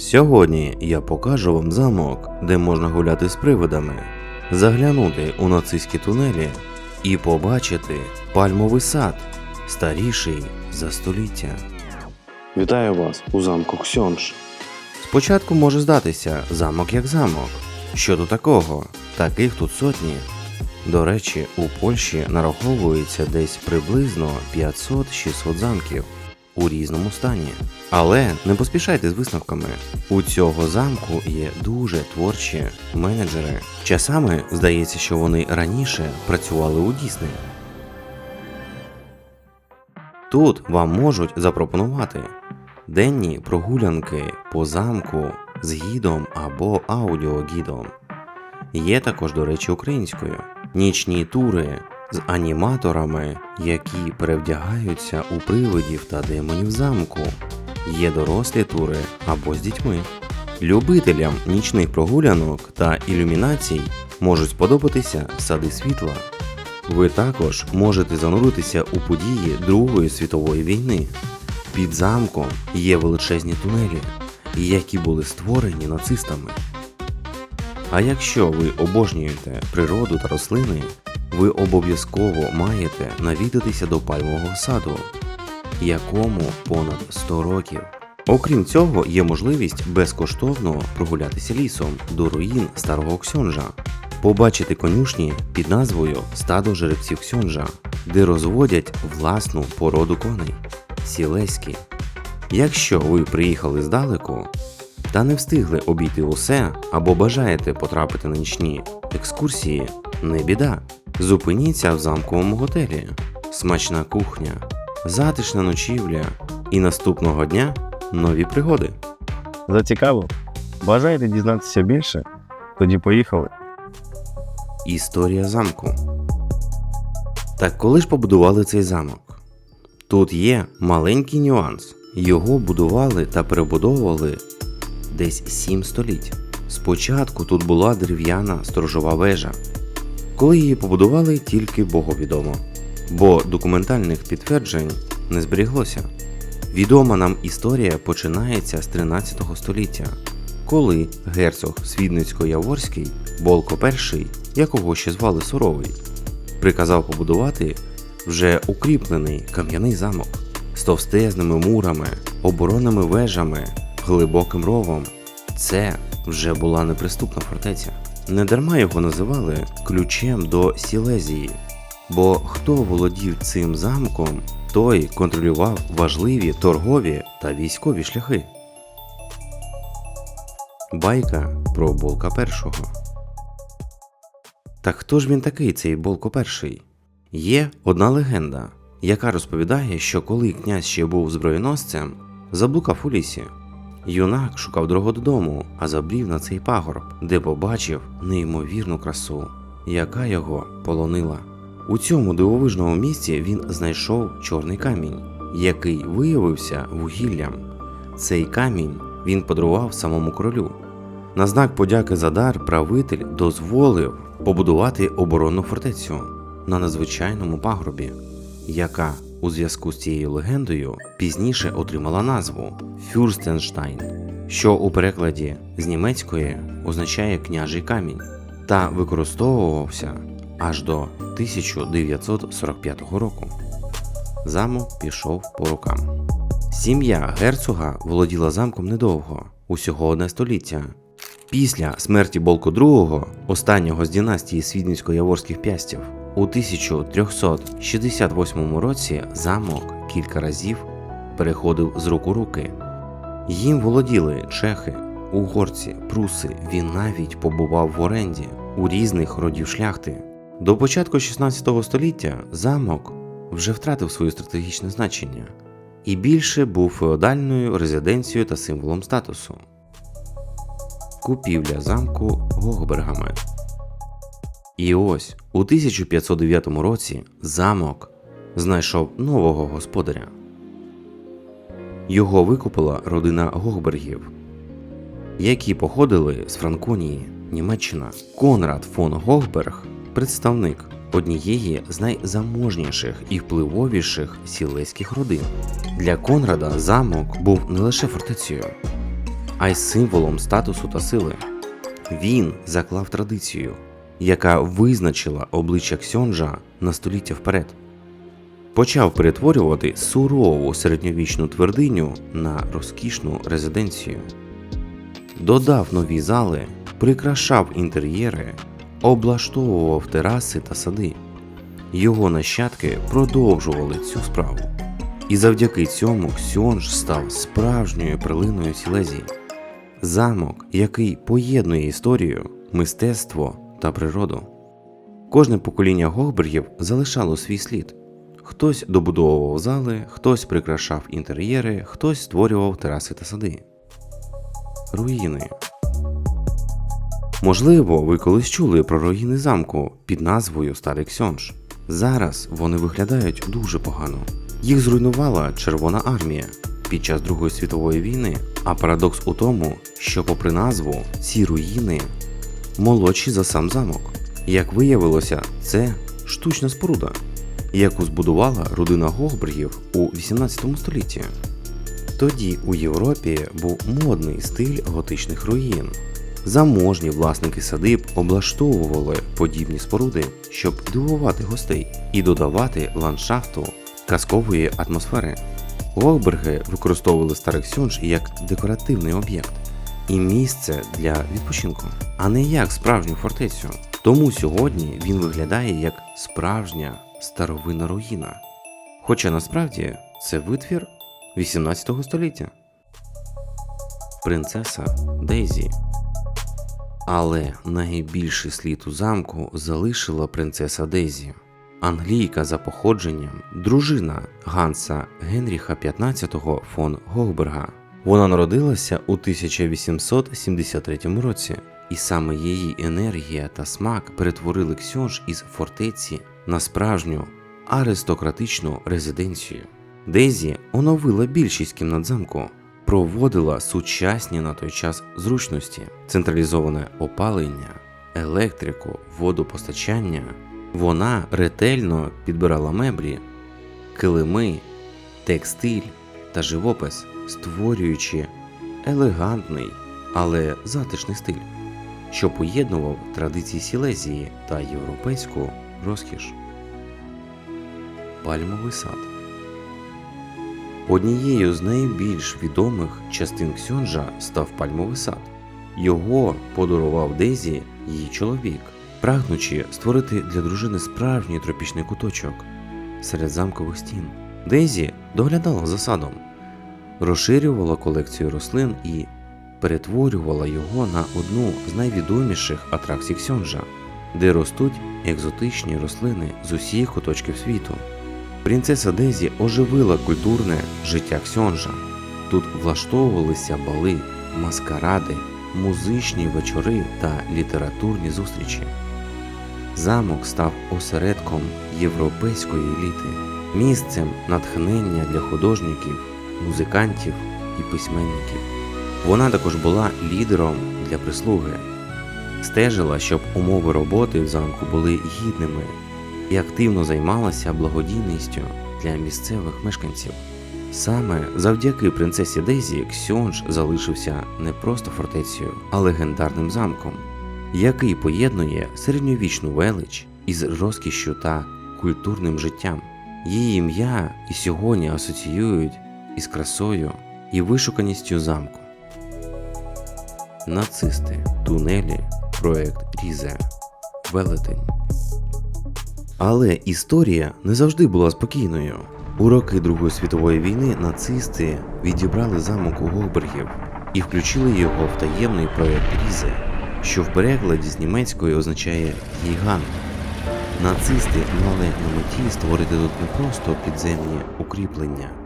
Сьогодні я покажу вам замок, де можна гуляти з привидами, заглянути у нацистські тунелі і побачити пальмовий сад, старіший за століття. Вітаю вас у замку Ксьонж. Спочатку може здатися замок як замок. Що тут такого? Таких тут сотні. До речі, у Польщі нараховується десь приблизно 500-600 замків у різному стані. Але не поспішайте з висновками. У цього замку є дуже творчі менеджери. Часами здається, що вони раніше працювали у Дісней. Тут вам можуть запропонувати денні прогулянки по замку з гідом або аудіогідом. Є також, до речі, українською нічні тури з аніматорами, які перевдягаються у привидів та демонів замку. Є дорослі тури або з дітьми. Любителям нічних прогулянок та ілюмінацій можуть сподобатися сади світла. Ви також можете зануритися у події Другої світової війни. Під замком є величезні тунелі, які були створені нацистами. А якщо ви обожнюєте природу та рослини, ви обов'язково маєте навідатися до пальмового саду, якому понад 100 років. Окрім цього, є можливість безкоштовно прогулятися лісом до руїн старого Ксьонжа, побачити конюшні під назвою Стадо жеребців Ксьонжа, де розводять власну породу коней сілеські. Якщо ви приїхали здалеку та не встигли обійти усе або бажаєте потрапити на нічні екскурсії, не біда. Зупиніться в замковому готелі, смачна кухня, затишна ночівля і наступного дня нові пригоди. Зацікавив? Бажаєте дізнатися більше? Тоді поїхали. Історія замку. Так коли ж побудували цей замок? Тут є маленький нюанс. Його будували та перебудовували десь 7 століть. Спочатку тут була дерев'яна сторожова вежа. Коли її побудували, тільки Богу відомо, бо документальних підтверджень не зберіглося. Відома нам історія починається з 13 століття, коли герцог Свідницько-Яворський, Болко І, якого ще звали Суровий, приказав побудувати вже укріплений кам'яний замок з товстезними мурами, оборонними вежами, глибоким ровом. Це вже була неприступна фортеця. Недарма його називали ключем до Сілезії, бо хто володів цим замком, той контролював важливі торгові та військові шляхи. Байка про Болка І. Так хто ж він такий, цей Болко І? Є одна легенда, яка розповідає, що коли князь ще був зброєносцем, заблукав у лісі. Юнак шукав дорогу додому, а забрів на цей пагорб, де побачив неймовірну красу, яка його полонила. У цьому дивовижному місці він знайшов чорний камінь, який виявився вугіллям. Цей камінь він подарував самому королю. На знак подяки за дар правитель дозволив побудувати оборонну фортецю на надзвичайному пагорбі, яка у зв'язку з цією легендою пізніше отримала назву Фюрстенштайн, що у перекладі з німецької означає княжий камінь, та використовувався аж до 1945 року. Замок пішов по рукам. Сім'я герцога володіла замком недовго, усього одне століття. Після смерті Болко II, останнього з династії Свідницько-Яворських пястів, у 1368 році замок кілька разів переходив з рук у руки. Їм володіли чехи, угорці, пруси. Він навіть побував в оренді у різних родів шляхти. До початку 16 століття замок вже втратив своє стратегічне значення і більше був феодальною резиденцією та символом статусу. Купівля замку Гогбергами. І ось у 1509 році замок знайшов нового господаря. Його викупила родина Гогбергів, які походили з Франконії, Німеччина. Конрад фон Гогберг представник однієї з найзаможніших і впливовіших сілеських родин. Для Конрада замок був не лише фортецею, а й символом статусу та сили. Він заклав традицію, яка визначила обличчя Ксьонжа на століття вперед. Почав перетворювати сурову середньовічну твердиню на розкішну резиденцію. Додав нові зали, прикрашав інтер'єри, облаштовував тераси та сади. Його нащадки продовжували цю справу. І завдяки цьому Ксьонж став справжньою перлиною Сілезії. Замок, який поєднує історію, мистецтво та природу. Кожне покоління Гогбергів залишало свій слід. Хтось добудовував зали, хтось прикрашав інтер'єри, хтось створював тераси та сади. Руїни. Можливо, ви колись чули про руїни замку під назвою Старий Ксьонж. Зараз вони виглядають дуже погано. Їх зруйнувала Червона армія під час Другої світової війни, а парадокс у тому, що, попри назву, ці руїни молодші за сам замок. Як виявилося, це штучна споруда, яку збудувала родина Гогбергів у 18 столітті. Тоді у Європі був модний стиль готичних руїн. Заможні власники садиб облаштовували подібні споруди, щоб дивувати гостей і додавати ландшафту казкової атмосфери. Гогберги використовували старий Сьонж як декоративний об'єкт і місце для відпочинку, а не як справжню фортецю. Тому сьогодні він виглядає як справжня старовинна руїна. Хоча насправді це витвір 18 століття. Принцеса Дейзі. Але найбільший слід у замку залишила принцеса Дейзі. Англійка за походженням, дружина Ганса Генріха XV фон Гогберга. Вона народилася у 1873 році, і саме її енергія та смак перетворили Ксьонж із фортеці на справжню аристократичну резиденцію. Дейзі оновила більшість кімнат замку, проводила сучасні на той час зручності, централізоване опалення, електрику, водопостачання. Вона ретельно підбирала меблі, килими, текстиль та живопис, створюючи елегантний, але затишний стиль, що поєднував традиції Сілезії та європейську розкіш. Пальмовий сад Однією з найбільш відомих частин Ксьонжа став пальмовий сад. Його подарував Дезі її чоловік, прагнучи створити для дружини справжній тропічний куточок серед замкових стін. Дезі доглядала за садом, розширювала колекцію рослин і перетворювала його на одну з найвідоміших атракцій Ксьонжа, де ростуть екзотичні рослини з усіх куточків світу. Принцеса Дезі оживила культурне життя Ксьонжа. Тут влаштовувалися бали, маскаради, музичні вечори та літературні зустрічі. Замок став осередком європейської еліти, місцем натхнення для художників, музикантів і письменників. Вона також була лідером для прислуги, стежила, щоб умови роботи в замку були гідними і активно займалася благодійністю для місцевих мешканців. Саме завдяки принцесі Дезі Ксьонж залишився не просто фортецею, а легендарним замком, який поєднує середньовічну велич із розкішшю та культурним життям. Її ім'я і сьогодні асоціюють із красою і вишуканістю замку. Нацисти, тунелі, проект Різе, Велетень. Але історія не завжди була спокійною. У роки Другої світової війни нацисти відібрали замок у Гогбергів і включили його в таємний проект Різе, що в перекладі з німецької означає гігант. Нацисти мали на меті створити тут не просто підземні укріплення.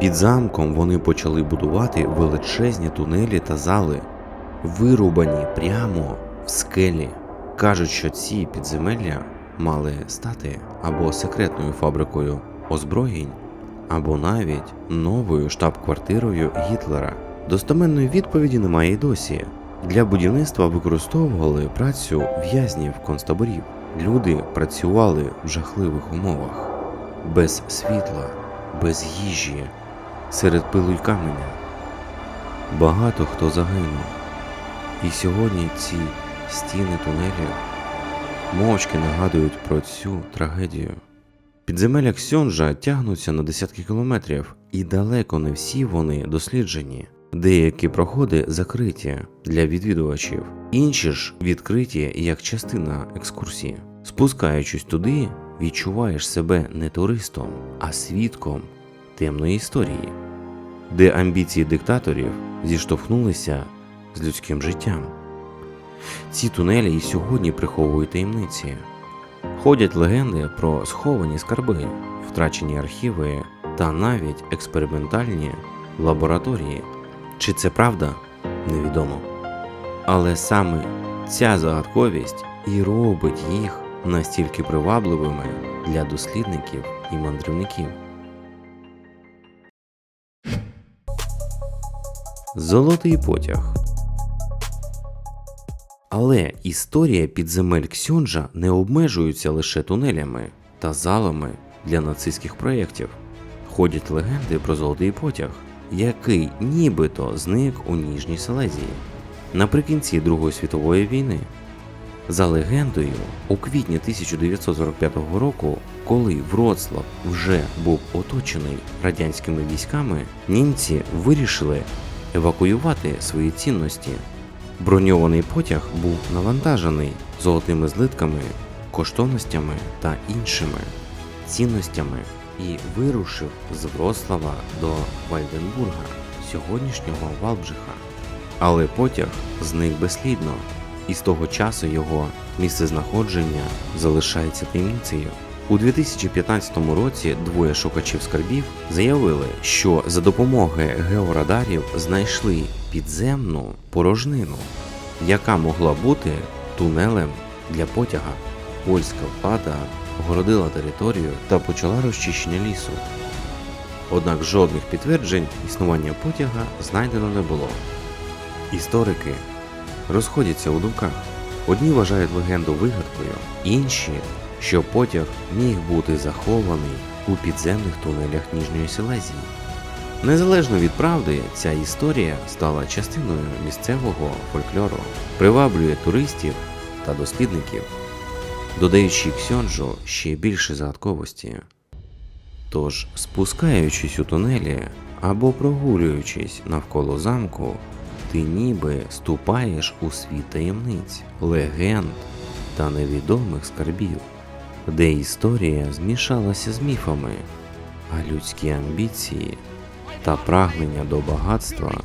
Під замком вони почали будувати величезні тунелі та зали, вирубані прямо в скелі. Кажуть, що ці підземелля мали стати або секретною фабрикою озброєнь, або навіть новою штаб-квартирою Гітлера. Достеменної відповіді немає й досі. Для будівництва використовували працю в'язнів концтаборів. Люди працювали в жахливих умовах, без світла, без їжі, серед пилу й каменя. багато хто загинув. І сьогодні ці стіни тунелів мовчки нагадують про цю трагедію. Підземелля Ксьонжа тягнуться на десятки кілометрів, і далеко не всі вони досліджені. Деякі проходи закриті для відвідувачів, інші ж відкриті як частина екскурсії. Спускаючись туди, відчуваєш себе не туристом, а свідком темної історії, де амбіції диктаторів зіштовхнулися з людським життям. Ці тунелі і сьогодні приховують таємниці. Ходять легенди про сховані скарби, втрачені архіви та навіть експериментальні лабораторії. Чи це правда, невідомо. Але саме ця загадковість і робить їх настільки привабливими для дослідників і мандрівників. Золотий потяг. Але історія підземель Ксьонжа не обмежується лише тунелями та залами для нацистських проєктів. Ходять легенди про золотий потяг, який нібито зник у Ніжній Селезії наприкінці Другої світової війни. За легендою, у квітні 1945 року, коли Вроцлав вже був оточений радянськими військами, німці вирішили евакуювати свої цінності. Броньований потяг був навантажений золотими злитками, коштовностями та іншими цінностями і вирушив з Врослава до Вальденбурга, сьогоднішнього Валбжиха. Але потяг зник безслідно, і з того часу його місцезнаходження залишається таємницею. У 2015 році двоє шукачів скарбів заявили, що за допомогою георадарів знайшли підземну порожнину, яка могла бути тунелем для потяга. Польська влада огородила територію та почала розчищення лісу. Однак жодних підтверджень існування потяга знайдено не було. Історики розходяться у думках. Одні вважають легенду вигадкою, інші, що потяг міг бути захований у підземних тунелях Ніжньої Силезії. Незалежно від правди, ця історія стала частиною місцевого фольклору, приваблює туристів та дослідників, додаючи Ксьонджу ще більше загадковості. Тож, спускаючись у тунелі або прогулюючись навколо замку, ти ніби ступаєш у світ таємниць, легенд та невідомих скарбів, де історія змішалася з міфами, а людські амбіції та прагнення до багатства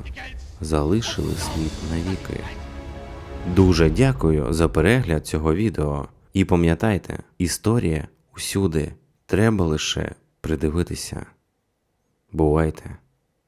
залишили слід навіки. Дуже дякую за перегляд цього відео. І пам'ятайте, історія усюди треба лише придивитися. Бувайте!